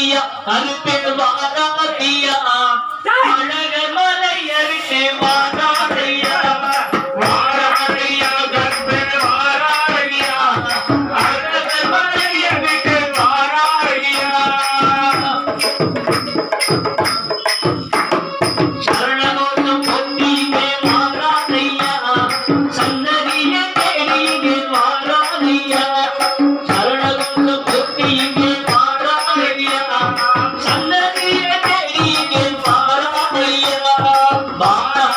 வாராதையா அருப்பே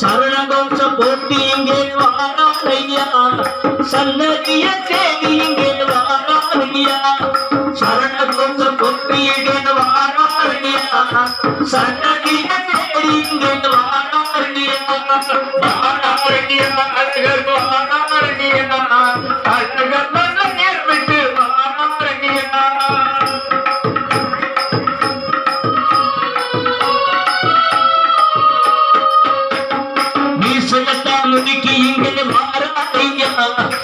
சரணகோஷ போட்டி இங்கே வாராதையா சன்னதிய தேடி இங்கே வாராதையா சரணகோஷ போட்டி இங்கே வாராதையா சன்னதிய தேடி இங்கே வாராதையா வாராதையா அழகர் வாராதையா அழகர் उनकी ये वारा